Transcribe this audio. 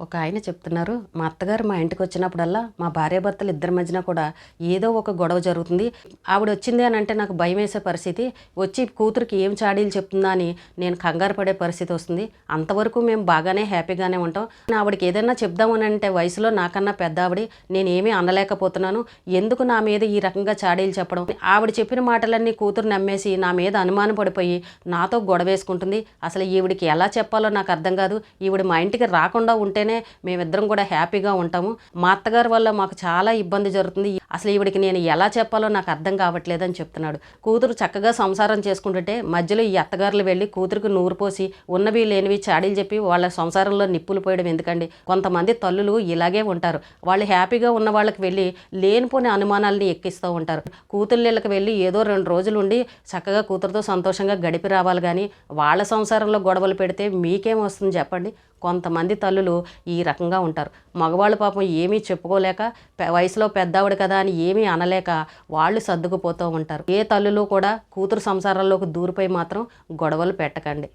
ఒక ఆయన చెప్తున్నారు మా అత్తగారు మా ఇంటికి వచ్చినప్పుడల్లా మా భార్యాభర్తలు ఇద్దరి మధ్యన కూడా ఏదో ఒక గొడవ జరుగుతుంది. ఆవిడ వచ్చింది అని అంటే నాకు భయం వేసే పరిస్థితి. వచ్చి కూతురికి ఏం చాడీలు చెప్తుందా అని నేను కంగారు పడే పరిస్థితి వస్తుంది. అంతవరకు మేము బాగానే హ్యాపీగానే ఉంటాం. ఆవిడకి ఏదైనా చెప్దామని అంటే వయసులో నాకన్నా పెద్ద ఆవిడ. నేను ఏమీ అనలేకపోతున్నాను. ఎందుకు నా మీద ఈ రకంగా చాడీలు చెప్పడం? ఆవిడ చెప్పిన మాటలన్నీ కూతురు నమ్మేసి నా మీద అనుమానం పడిపోయి నాతో గొడవ వేసుకుంటుంది. అసలు ఈవిడికి ఎలా చెప్పాలో నాకు అర్థం కాదు. ఈవిడ మా ఇంటికి రాకుండా ఉంటే ఉంటేనే మేమిద్దరం కూడా హ్యాపీగా ఉంటాము. మా అత్తగారి వల్ల మాకు చాలా ఇబ్బంది జరుగుతుంది. అసలు ఈవిడికి నేను ఎలా చెప్పాలో నాకు అర్థం కావట్లేదని చెప్తున్నాడు. కూతురు చక్కగా సంసారం చేసుకుంటుంటే మధ్యలో ఈ అత్తగారులు వెళ్ళి కూతురికి నూరు పోసి ఉన్నవి లేనివి చాడీలు చెప్పి వాళ్ళ సంసారంలో నిప్పులు పోయడం ఎందుకండి? కొంతమంది తల్లులు ఇలాగే ఉంటారు. వాళ్ళు హ్యాపీగా ఉన్న వాళ్ళకి వెళ్ళి లేనిపోని అనుమానాలని ఎక్కిస్తూ ఉంటారు. కూతుళ్ళకి వెళ్ళి ఏదో రెండు రోజులు ఉండి చక్కగా కూతురుతో సంతోషంగా గడిపి రావాలి కానీ వాళ్ళ సంసారంలో గొడవలు పెడితే మీకేం వస్తుంది చెప్పండి? కొంతమంది తల్లులు ఈ రకంగా ఉంటారు. మగవాళ్ళు పాపం ఏమీ చెప్పుకోలేక వయసులో పెద్దవాడు కదా అని ఏమీ అనలేక వాళ్ళు సర్దుకుపోతూ ఉంటారు. ఏ తల్లులు కూడా కూతురు సంసారాల్లోకి దూరిపోయి మాత్రం గొడవలు పెట్టకండి.